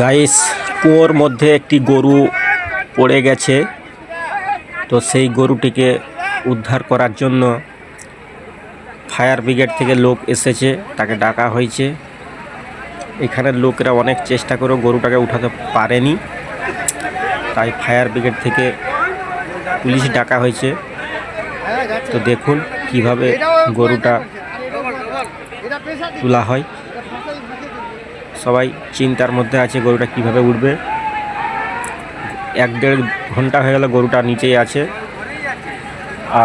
Guys কুয়োর মধ্যে একটি গরু পড়ে গেছে। তো সেই গরুটিকে উদ্ধার করার জন্য ফায়ার ব্রিগেড থেকে লোক এসেছে, তাকে ডাকা হয়েছে। এখানের লোকেরা অনেক চেষ্টা করেও গরুটাকে উঠাতে পারেনি। তাই ফায়ার ব্রিগেড থেকে পুলিশ ডাকা হয়েছে। তো দেখুন কীভাবে গরুটা তোলা হয়। সবাই চিন্তার মধ্যে আছে গরুটা কীভাবে উঠবে। এক দেড় ঘণ্টা হয়ে গেল গরুটা নিচেই আছে।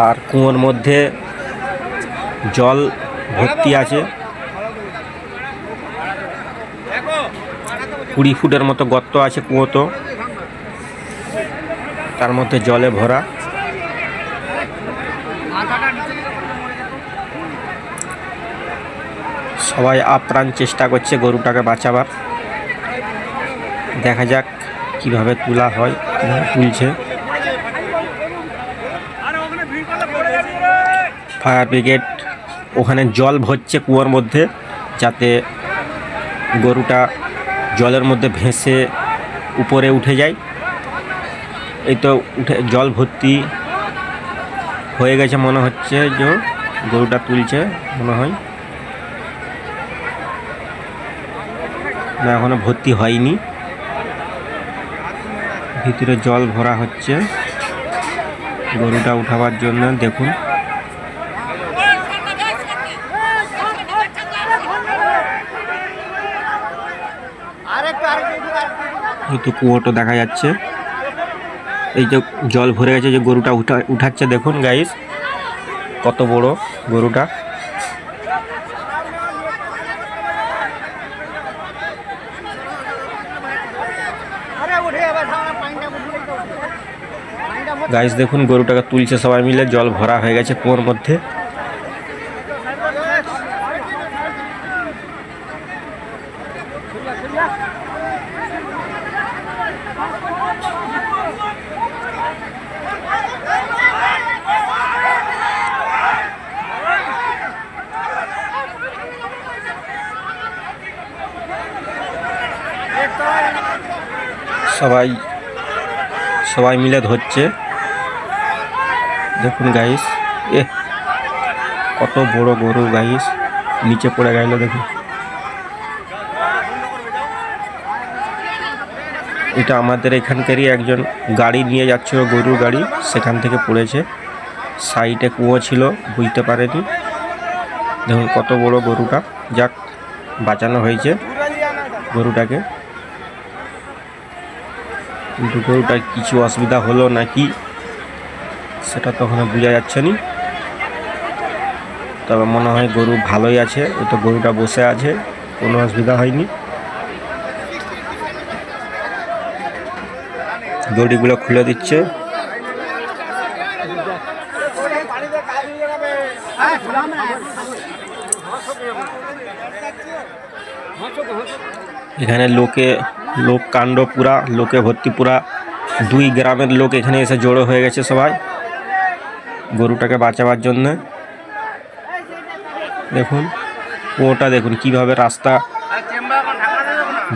আর কুয়োর মধ্যে জল ভর্তি আছে। কুড়ি ফুটের মতো গর্ত আছে কুয়ো তো তার মধ্যে জলে ভরা। সবাই আপ্রাণ চেষ্টা করছে গরুটাকে বাঁচাবার। দেখা যাক কীভাবে তোলা হয়, কীভাবে তুলছে। ফায়ার ব্রিগেড ওখানে জল ভরছে কুয়োর মধ্যে যাতে গরুটা জলের মধ্যে ভেসে উপরে উঠে যায়। এই তো উঠে জল ভর্তি হয়ে গেছে মনে হচ্ছে যে গরুটা তুলছে, মনে হয়। না, এখনও ভর্তি হয়নি। ভিতরে জল ভরা হচ্ছে। গরুটা উঠাবার জন্য, দেখুন। এই তো কুয়োটা দেখা যাচ্ছে। এই যে জল ভরে গেছে, যে গরুটা উঠা, উঠাচ্ছে, দেখুন গাইস কত বড় গরুটা। গাইস দেখুন, গরুটাকে তুলছে সবাই মিলে, জল ভরা হয়ে গেছে কুয়োর মধ্যে। সবাই সবাই মিলে ধরছে। দেখুন গাইস এ কত বড় গরু গাইস নিচে পড়ে গেল দেখুন। এটা আমাদের এখানকারই একজন গাড়ি নিয়ে যাচ্ছিল, গরুর গাড়ি, সেখান থেকে পড়েছে। সাইডে কুয়ো ছিল, বুঝতে পারেনি। দেখুন কত বড় গরুটা, যাক, বাঁচানো হয়েছে গরুটাকে। কিন্তু গরুটার কিছু অসুবিধা হলো নাকি? সেটা তো ওখানে বোঝা যাচ্ছে না। তবে মনে হয় গরু ভালোই আছে ওই তো গরুটা বসে আছে, কোনো অসুবিধা হয়নি। দড়িগুলো খুলে দিচ্ছে। এখানে লোকে, লোক কাণ্ড পুরা, লোকে ভর্তি পুরা। দুই গ্রামের লোক এখানে এসে জড়ো হয়ে গেছে সবাই। গরুটাকে বাঁচাবার জন্য। দেখুন কুয়োটা দেখুন, কীভাবে রাস্তা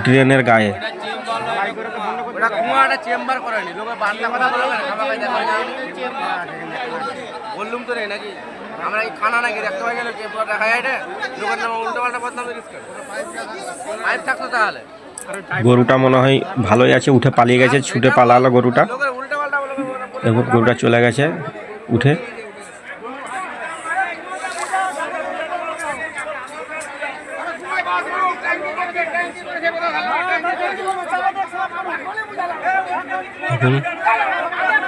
ড্রেনের গায়ে। ওটা গরুটা মনে হয় ভালোই আছে, উঠে পালিয়ে গেছে, ছুটে পালালো গরুটা। দেখুন, গরুটা চলে গেছে। উঠে। এখন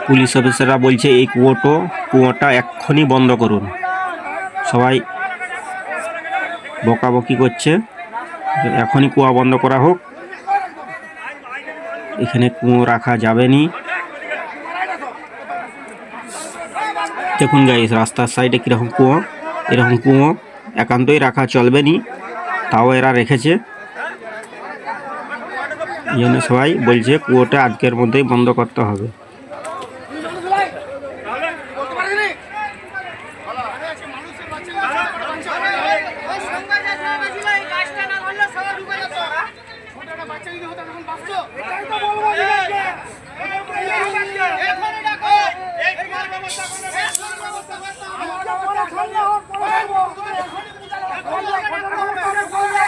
পুলিশ অফিসাররা বলছে, এই কুয়োটো, কুয়োটা এক্ষুনি বন্ধ করুন। সবাই বকাবকি করছে। এখনই কুয়া বন্ধ করা হোক। এখানে কুয়ো রাখা যাবে নি। দেখুন গাইস রাস্তার সাইডে কীরকম কুয়ো এরকম কুয়ো একান্তই রাখা চলবে নি তাও এরা রেখেছে জন্য সবাই বলছে কুয়োটা আজকের মধ্যেই বন্ধ করতে হবে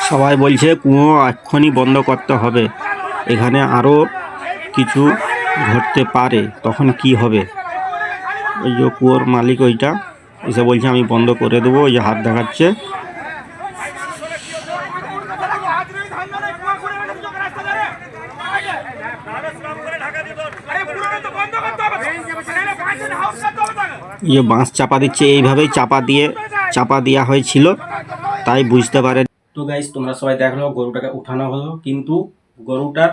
সবাই বলছে, কুয়ো এক্ষুনি বন্ধ করতে হবে। এখানে আরও কিছু ঘটতে পারে, তখন কি হবে? ওই যে কুয়োর মালিক ওইটা, এসে বলছে, আমি বন্ধ করে দেবো। ওই যে হাত দেখাচ্ছে। ইয়ে বাঁশ চাপা দিচ্ছে, এইভাবেই চাপা দিয়ে, চাপা দেওয়া হয়েছিল, তাই বুঝতে পারে তো গাইস তোমরা সবাই দেখল গরুটাকে উঠানো হলো, কিন্তু গরুটার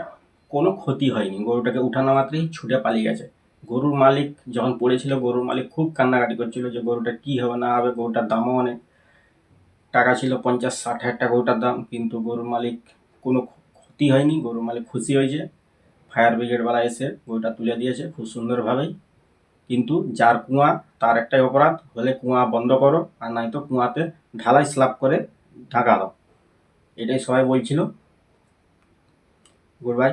কোনো ক্ষতি হয়নি। গরুটাকে উঠানো মাত্রই ছুটে পালিয়ে গেছে। গরুর মালিক যখন পড়েছিল, গরুর মালিক খুব কান্নাকাটি করছিল যে, গরুটা কি হবে, না হবে, গরুটার দামও অনেক। টাকা ছিল পঞ্চাশ, ষাট হাজার টাকা গরুটার দাম, কিন্তু গরুর মালিক কোনো ক্ষতি হয়নি। গরুর মালিক খুশি হয়েছে। ফায়ার ব্রিগেডওয়ালা এসে গরুটা তুলে দিয়েছে খুব সুন্দরভাবেই। কিন্তু যার কুয়া, তার একটাই অপরাধ, হলে কুয়া বন্ধ করো, আর নয়তো কুয়াতে ঢালাই স্ল্যাব করে ঢাকা দাও। এটাই সবাই বলছিল। Good bye